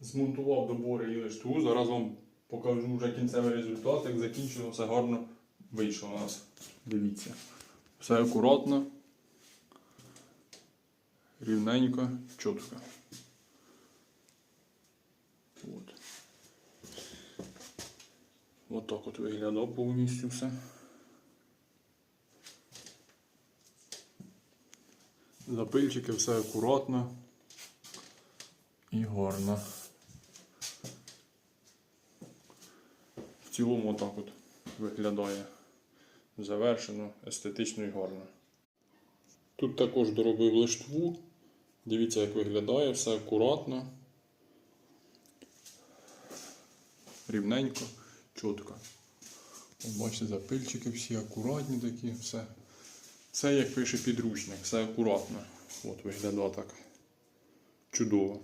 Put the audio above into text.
Змонтував добори і лиштву. Зараз вам покажу вже кінцевий результат, як закінчено, все гарно вийшло у нас. Дивіться. Все акуратно, рівненько, чітко. От. От так от виглядав повністю все. Запильчики, все акуратно і гарно. Цілому отак от виглядає завершено, естетично і гарно. Тут також доробив лиштву. Дивіться, як виглядає, все акуратно. Рівненько, чітко. Бачите, запильчики всі акуратні такі, все. Це як пише підручник, все акуратно. От виглядає так. Чудово.